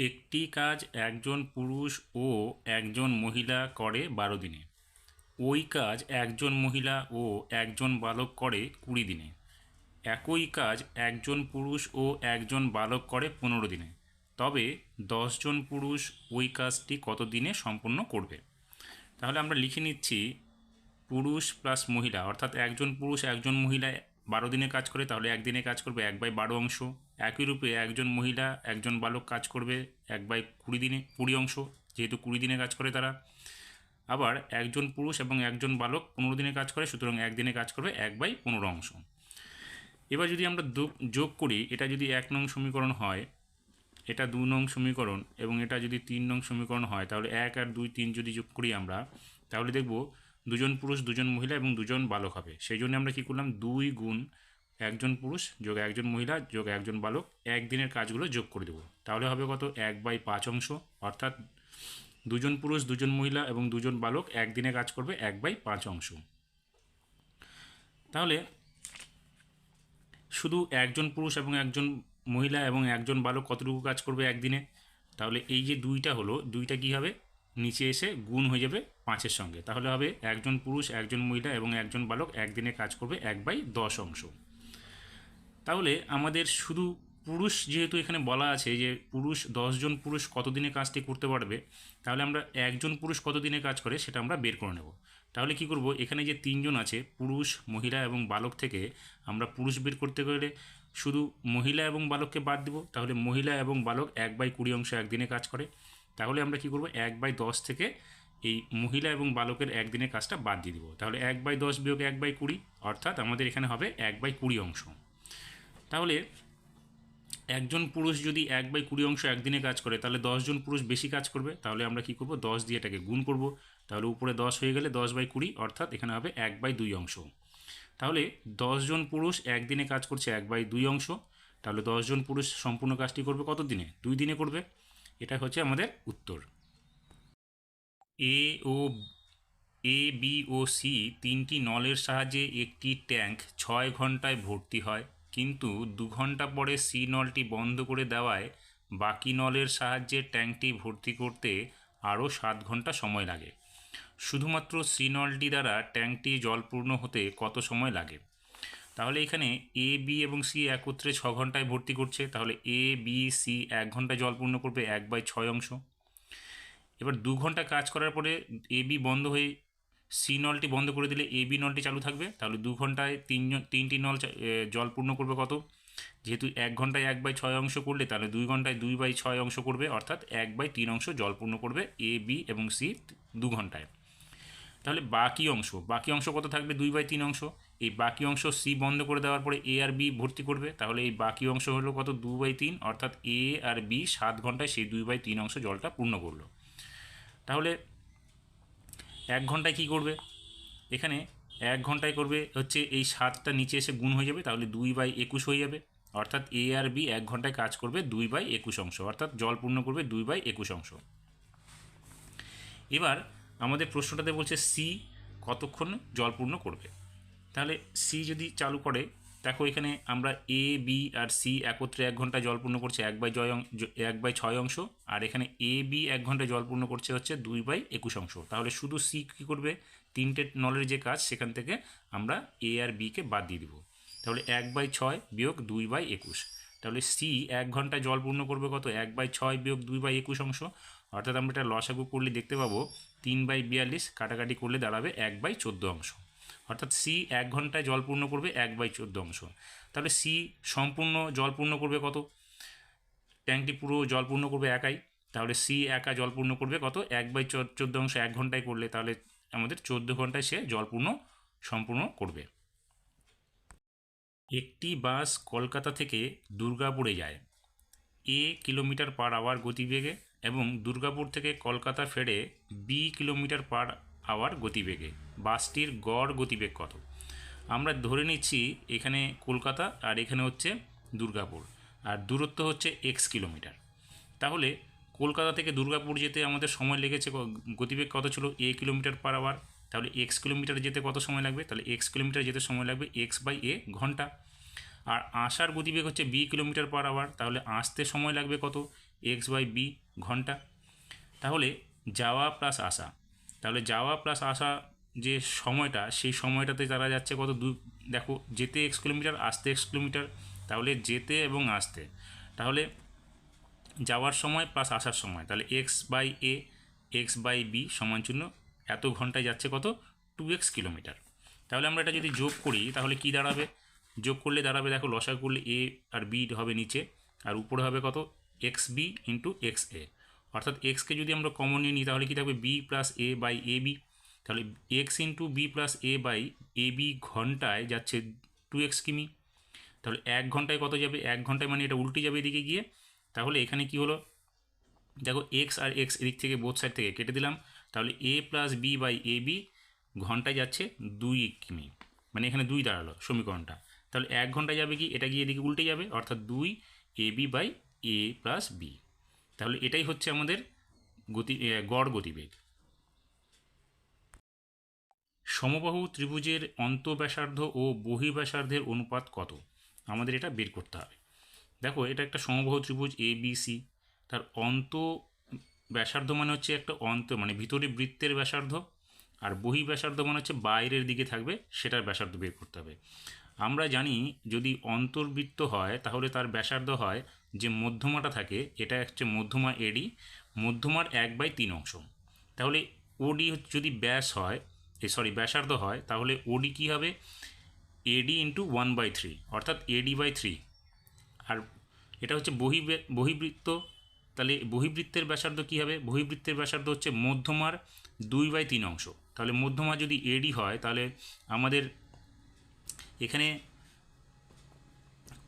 একটি কাজ একজন পুরুষ ও একজন মহিলা করে বারো দিনে। ওই কাজ একজন মহিলা ও একজন বালক করে কুড়ি দিনে। একই কাজ একজন পুরুষ ও একজন বালক করে পনেরো দিনে। তবে দশজন পুরুষ ওই কাজটি কত দিনে সম্পন্ন করবে? তাহলে আমরা লিখে নিচ্ছি পুরুষ প্লাস মহিলা, অর্থাৎ একজন পুরুষ, একজন মহিলা বারো দিনে কাজ করে, তাহলে একদিনে কাজ করবে এক বাই বারো অংশ। একই রূপে একজন মহিলা, একজন বালক কাজ করবে এক বাই কুড়ি দিনে, কুড়ি অংশ, যেহেতু কুড়ি দিনে কাজ করে তারা। আবার একজন পুরুষ এবং একজন বালক পনেরো দিনে কাজ করে, সুতরাং একদিনে কাজ করবে এক বাই পনেরো অংশ। এবার যদি আমরা যোগ করি, এটা যদি এক নং সমীকরণ হয়, এটা দু নং সমীকরণ এবং এটা যদি তিন নং সমীকরণ হয়, তাহলে এক আর দুই তিন যদি যোগ করি আমরা, তাহলে দেখব দুজন পুরুষ, দুজন মহিলা এবং দুজন বালক হবে। সেই জন্য আমরা কী করলাম? দুই গুণ একজন পুরুষ যোগ একজন মহিলা যোগ একজন বালক একদিনের কাজগুলো যোগ করে দেবো। তাহলে হবে কত? এক বাই পাঁচ অংশ। অর্থাৎ দুজন পুরুষ, দুজন মহিলা এবং দুজন বালক একদিনে কাজ করবে এক বাই পাঁচ অংশ। তাহলে শুধু একজন পুরুষ এবং একজন মহিলা এবং একজন বালক কতটুকু কাজ করবে একদিনে? তাহলে এই যে দুইটা হলো, দুইটা কী হবে? নিচে এসে গুণ হয়ে যাবে পাঁচের সঙ্গে। তাহলে হবে একজন পুরুষ, একজন মহিলা এবং একজন বালক একদিনে কাজ করবে এক বাই দশ অংশ। তাহলে আমাদের শুধু পুরুষ যেহেতু এখানে বলা আছে যে পুরুষ দশজন পুরুষ কতদিনে কাজটি করতে পারবে, তাহলে আমরা একজন পুরুষ কতদিনে কাজ করে সেটা আমরা বের করে নেব। তাহলে কি করব, এখানে যে তিনজন আছে, পুরুষ, মহিলা এবং বালক থেকে আমরা পুরুষ বের করতে গেলে শুধু মহিলা এবং বালককে বাদ দিব। তাহলে মহিলা এবং বালক এক বাই কুড়ি অংশ একদিনে কাজ করে। তাহলে আমরা কি করব? এক বাই দশ থেকে এই মহিলা এবং বালকের একদিনে কাজটা বাদ দিয়ে দিব। তাহলে এক বাই দশ বিয়োগ এক বাই কুড়ি, অর্থাৎ আমাদের এখানে হবে এক বাই কুড়ি অংশ। তাহলে একজন পুরুষ যদি এক বাই কুড়ি অংশ একদিনে কাজ করে, তাহলে দশজন পুরুষ বেশি কাজ করবে। তাহলে আমরা কি করব? দশ দিয়ে এটাকে গুণ করব। তাহলে উপরে দশ হয়ে গেলে দশ বাই কুড়ি, অর্থাৎ এখানে হবে এক বাই দুই অংশ। তাহলে দশজন পুরুষ একদিনে কাজ করছে এক বাই দুই অংশ। তাহলে দশজন পুরুষ সম্পূর্ণ কাজটি করবে কত দিনে? দুই দিনে করবে। এটা হচ্ছে আমাদের উত্তর। এ ও এ বি ও সি তিনটি নলের সাহায্যে একটি ট্যাঙ্ক ছয় ঘন্টায় ভর্তি হয়, কিন্তু দু ঘণ্টা পরে সি নলটি বন্ধ করে দেওয়ায় বাকি নলের সাহায্যে ট্যাঙ্কটি ভর্তি করতে আরও সাত ঘণ্টা সময় লাগে। শুধুমাত্র সি নলটি দ্বারা ট্যাঙ্কটি জলপূর্ণ হতে কত সময় লাগে? তাহলে এখানে এ বি এবং সি একত্রে ছ ঘন্টায় ভর্তি করছে, তাহলে এ বি সি এক ঘন্টায় জল পূর্ণ করবে এক বাই ছয় অংশ। এবার দু ঘণ্টা কাজ করার পরে এ বি বন্ধ হয়ে সি নলটি বন্ধ করে দিলে এ বি নলটি চালু থাকবে, তাহলে দু ঘন্টায় তিনজন তিনটি নল জল পূর্ণ করবে কত? যেহেতু এক ঘন্টায় এক বাই ছয় অংশ করলে তাহলে দুই ঘন্টায় দুই বাই ছয় অংশ করবে, অর্থাৎ এক বাই তিন অংশ জল পূর্ণ করবে এ বি এবং সি দু ঘন্টায়। তাহলে বাকি অংশ বাকি অংশ কত থাকবে? দুই বাই তিন অংশ। এই বাকি অংশ সি বন্ধ করে দেওয়ার পরে এ আর বি ভর্তি করবে। তাহলে এই বাকি অংশ হলো কত? দু বাই তিন। অর্থাৎ এ আর বি সাত ঘন্টায় সেই দুই বাই তিন অংশ জলটা পূর্ণ করল। তাহলে এক ঘন্টায় কি করবে? এখানে এক ঘন্টায় করবে হচ্ছে এই সাতটা নিচে এসে গুণ হয়ে যাবে। তাহলে দুই বাই একুশ হয়ে যাবে। অর্থাৎ এ আর বি এক ঘন্টায় কাজ করবে দুই বাই একুশ অংশ। অর্থাৎ জল পূর্ণ করবে দুই বাই একুশ অংশ। এবার আমাদের প্রশ্নটাতে বলছে সি কতক্ষণ জল পূর্ণ করবে? তাহলে সি যদি চালু করে, দেখো এখানে আমরা এ বি আর সি একত্রে এক ঘণ্টা জল পূর্ণ করছে, এক বাই জয় এক বাই ছয় অংশ, আর এখানে এ বি এক ঘণ্টা জল পূর্ণ করছে হচ্ছে দুই বাই একুশ অংশ। তাহলে শুধু সি কী করবে? তিনটে নলের যে কাজ, সেখান থেকে আমরা এ আর বিকে বাদ দিয়ে দিব। তাহলে এক বাই ছয় বিয়োগ দুই বাই একুশ। তাহলে সি এক ঘণ্টা জল পূর্ণ করবে কত? এক বাই ছয় বিয়োগ দুই বাই একুশ অংশ। অর্থাৎ আমরা এটা লসাগু করলে দেখতে পাবো তিন বাই বিয়াল্লিশ কাটাকাটি করলে দাঁড়াবে এক বাই চোদ্দ অংশ। অর্থাৎ সি এক ঘন্টায় জল পূর্ণ করবে এক বাই চোদ্দ অংশ। তাহলে সি সম্পূর্ণ জল পূর্ণ করবে কত? ট্যাঙ্কটি পুরো জল পূর্ণ করবে একাই। তাহলে সি একা জল পূর্ণ করবে কত? এক বাই চোদ্দ অংশ এক ঘন্টায় করলে তাহলে আমাদের চোদ্দ ঘন্টায় সে জল পূর্ণ সম্পূর্ণ করবে। একটি বাস কলকাতা থেকে দুর্গাপুরে যায়। এ কিলোমিটার পার আওয়ার গতিবেগে এবং দুর্গাপুর থেকে কলকাতা ফেরে বি কিলোমিটার পার আওয়ার গতিবেগে। বাসটির গড় গতিবেগ কত? আমরা ধরে নিচ্ছি এখানে কলকাতা আর এখানে হচ্ছে দুর্গাপুর। আর দূরত্ব হচ্ছে এক্স কিলোমিটার। তাহলে কলকাতা থেকে দুর্গাপুর যেতে আমাদের সময় লেগেছে গতিবেগ কত ছিল? A kilometre per hour. তাহলে এক্স কিলোমিটার যেতে কত সময় লাগবে? তাহলে এক্স কিলোমিটার যেতে সময় লাগবে এক্স বাই এ ঘণ্টা। আর আসার গতিবেগ হচ্ছে বি কিলোমিটার পার আওয়ার তাহলে আসতে সময় লাগবে কত? এক্স বাই বি ঘণ্টা। তাহলে যাওয়া প্লাস আসা। তাহলে যাওয়া প্লাস আসা যে সময়টা, সেই সময়টাতে তারা যাচ্ছে কত? দু, দেখো, যেতে এক্স কিলোমিটার, আসতে এক্স কিলোমিটার, তাহলে যেতে এবং আসতে। তাহলে যাওয়ার সময় প্লাস আসার সময়, তাহলে X by A X by B সমান চিহ্ন, এত ঘন্টায় যাচ্ছে কত? Two X kilometre. তাহলে আমরা এটা যদি যোগ করি, তাহলে কি দাঁড়াবে? যোগ করলে দাঁড়াবে দেখো লসা করলে এ আর বি হবে নিচে, আর উপরে হবে কত? X B into X A অর্থাৎ এক্সকে যদি আমরা কমন নিয়ে নিই, তাহলে কী থাকবে? B plus A by A B তাহলে X into B plus A by A B ঘন্টায় যাচ্ছে টু এক্স কিমি। তাহলে এক ঘন্টায় কত যাবে? এক ঘন্টায় মানে এটা উল্টে যাবে এদিকে গিয়ে। তাহলে এখানে কি হলো? দেখো এক্স আর এক্স এদিক থেকে বোথ সাইড থেকে কেটে দিলাম। তাহলে A plus B by A B ঘন্টায় যাচ্ছে দুই কিমি। মানে এখানে দুই দাঁড়াল সমীকরণটা। তাহলে এক ঘণ্টা যাবে কি? এটা গিয়ে এদিকে উল্টে যাবে, অর্থাৎ দুই A B by A plus B তাহলে এটাই হচ্ছে আমাদের গতি গড় গতিবেগ। সমবাহু ত্রিভুজের অন্তঃব্যাসার্ধ ও বহির্ব্যাসার্ধের অনুপাত কত? আমাদের এটা বের করতে হবে। দেখো, এটা একটা সমবাহু ত্রিভুজ এ বি সি তার অন্ত ব্যাসার্ধ মানে হচ্ছে একটা অন্ত মানে ভিতরে বৃত্তের ব্যাসার্ধ, আর বহি ব্যাসার্ধ মানে হচ্ছে বাইরের দিকে থাকবে, সেটার ব্যাসার্ধ বের করতে হবে। আমরা জানি যদি অন্তর্বৃত্ত হয়, তাহলে তার ব্যাসার্ধ হয় যে মধ্যমাটা থাকে, এটা হচ্ছে মধ্যমা এডি মধ্যমার এক বাই তিন অংশ। তাহলে ওডি যদি ব্যাস হয়, এ সরি ব্যাসার্ধ হয়, তাহলে ওডি কী হবে? AD into one by three অর্থাৎ এডি বাই থ্রি আর এটা হচ্ছে বহি বহিবৃত্ত, তাহলে বহিবৃত্তের ব্যাসার্ধ কী হবে? বহিবৃত্তের ব্যাসার্ধ হচ্ছে মধ্যমার দুই বাই তিন অংশ। তাহলে মধ্যমা যদি এডি হয়, তাহলে আমাদের এখানে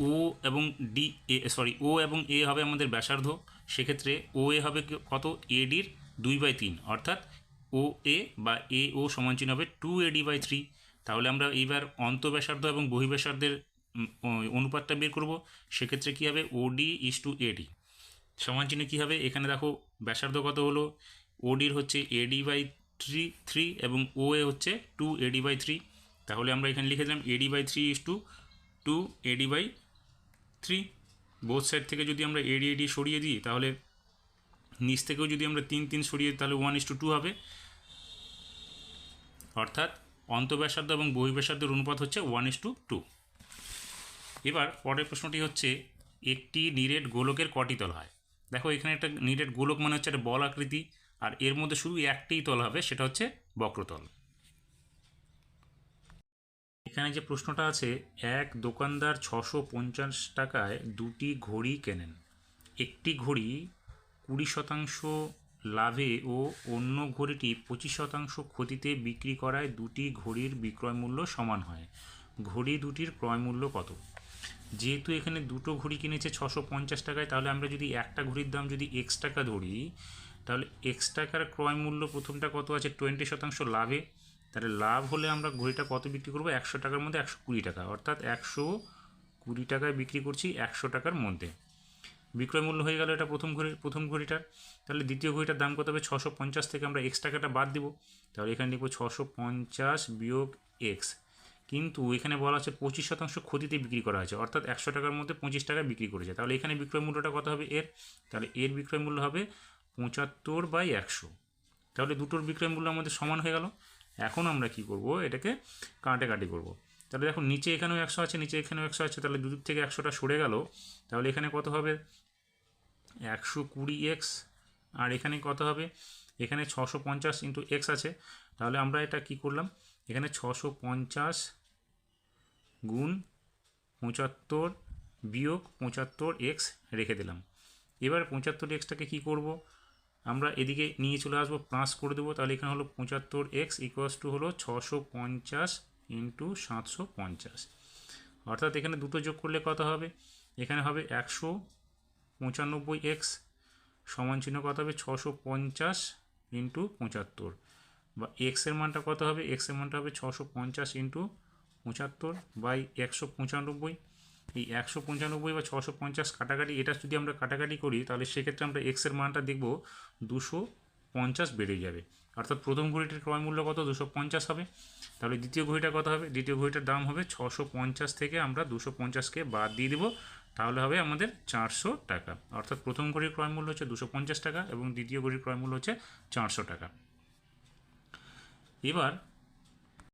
ও এবং ডি এ সরি ও এবং এ হবে আমাদের ব্যাসার্ধ। সেক্ষেত্রে ও এ হবে কত? এডির দুই বাই তিন। অর্থাৎ ও এ বা এ ও সমান চিহ্ন হবে টু এডি বাই থ্রি। তাহলে আমরা এইবার অন্তঃব্যাসার্ধ এবং বহিঃব্যাসার্ধের ও- অনুপাতটা বের করব। সেক্ষেত্রে কী হবে? ওডি ইস টু এডি সমান চিহ্ন কী হবে? এখানে দেখো ব্যাসার্ধ কত হলো? ওডির হচ্ছে এডি বাই থ্রি থ্রি এবং ও এ হচ্ছে টু এডি বাই থ্রি। তাহলে আমরা এখানে লিখে দিলাম AD by three is to two AD by three both side থেকে যদি আমরা এডি এডি সরিয়ে দিই, তাহলে নিচ থেকেও যদি আমরা তিন তিন সরিয়ে তাহলে ওয়ান ইস টু টু হবে। অর্থাৎ অন্তঃব্যাসার্ধ এবং বহিঃব্যাসার্ধের অনুপাত হচ্ছে ওয়ান ইস টু টু এবার পরের প্রশ্নটি হচ্ছে, একটি নিরেট গোলকের কটি তল হয়? দেখো, এখানে একটা নিরেট গোলক মানে হচ্ছে একটা বল আকৃতি, আর এর মধ্যে শুধু একটিই তল হবে, সেটা হচ্ছে বক্রতল। এখানে যে প্রশ্নটা আছে, এক দোকানদার ছশো পঞ্চাশ টাকায় দুটি ঘড়ি কেনেন। একটি ঘড়ি কুড়ি শতাংশ লাভে ও অন্য ঘড়িটি পঁচিশ শতাংশ ক্ষতিতে বিক্রি করায় দুটি ঘড়ির বিক্রয় মূল্য সমান হয়। ঘড়ি দুটির ক্রয় মূল্য কত? যেহেতু এখানে দুটো ঘড়ি কিনেছে ছশো পঞ্চাশ টাকায়, তাহলে আমরা যদি একটা ঘড়ির দাম যদি এক্স টাকা ধরি, তাহলে এক্স টাকার ক্রয় মূল্য প্রথমটা কত আছে? টোয়েন্টি শতাংশ লাভে। তাহলে লাভ হলে আমরা ঘড়িটা কত বিক্রি করব? একশো টাকার মধ্যে একশো কুড়ি টাকা। অর্থাৎ একশো কুড়ি টাকায় বিক্রি করছি একশো টাকার মধ্যে। বিক্রয় মূল্য হয়ে গেল এটা প্রথম ঘড়ি, প্রথম ঘড়িটার তাহলে দ্বিতীয় ঘড়িটার দাম কত হবে? ছশো পঞ্চাশ থেকে আমরা এক্স টাকাটা বাদ দিব। তাহলে এখানে লিখব ছশো পঞ্চাশ বিয়োগ এক্স কিন্তু এখানে বলা আছে পঁচিশ শতাংশ ক্ষতিতে বিক্রি করা হয়েছে। অর্থাৎ একশো টাকার মধ্যে পঁচিশ টাকা বিক্রি করেছে। তাহলে এখানে বিক্রয় মূল্যটা কত হবে এর? তাহলে এর বিক্রয় মূল্য হবে পঁচাত্তর বাই একশো। তাহলে দুটোর বিক্রয় মূল্য আমাদের সমান হয়ে গেল। এখন আমরা কি করব? এটাকে কাটাকাটি করব। তাহলে দেখো নিচে এখানেও একশো আছে, নিচে এখানেও একশো আছে, তাহলে দুদিক থেকে একশোটা সরে গেল। তাহলে এখানে কত হবে? একশো কুড়ি এক্স, আর এখানে কত হবে? এখানে ছশো পঞ্চাশ ইন্টু এক্স আছে। তাহলে আমরা এটা কি করলাম? এখানে ছশো পঞ্চাশ গুণ পঁচাত্তর বিয়োগ পঁচাত্তর এক্স রেখে দিলাম। এবার পঁচাত্তর এক্সটাকে কী করব? আমরা এদিকে নিয়ে চলে আসব প্লাস করে দেবো। তাহলে এখানে হলো পঁচাত্তর এক্স ইকুয়াস টু হলো ছশো পঞ্চাশ ইন্টু সাতশো পঞ্চাশ। অর্থাৎ এখানে দুটো যোগ করলে কত হবে? এখানে হবে একশো পঁচানব্বই এক্স সমান চিহ্ন কত হবে? ছশো পঞ্চাশ ইন্টু পঁচাত্তর। বা এক্সের মানটা কত হবে? এক্সের মানটা হবে ছশো পঞ্চাশ ইন্টু পঁচাত্তর বাই একশো পঁচানব্বই। এই একশো পঁচানব্বই বা ছশো পঞ্চাশ কাটাকাটি এটা যদি আমরা কাটাকাটি করি, তাহলে সেক্ষেত্রে আমরা এক্সের মানটা দেখব, দুশো পঞ্চাশ বেড়ে যাবে। অর্থাৎ প্রথম ঘড়িটির ক্রয় মূল্য কত? দুশো পঞ্চাশ হবে। তাহলে দ্বিতীয় ঘড়িটা কত হবে? দ্বিতীয় ঘড়িটার দাম হবে ছশো পঞ্চাশ থেকে আমরা দুশো পঞ্চাশকে বাদ দিয়ে দেবো। তাহলে হবে আমাদের চারশো টাকা। অর্থাৎ প্রথম ঘড়ির ক্রয় মূল্য হচ্ছে দুশো পঞ্চাশ টাকা এবং দ্বিতীয় ঘড়ির ক্রয় মূল্য হচ্ছে চারশো টাকা। এবার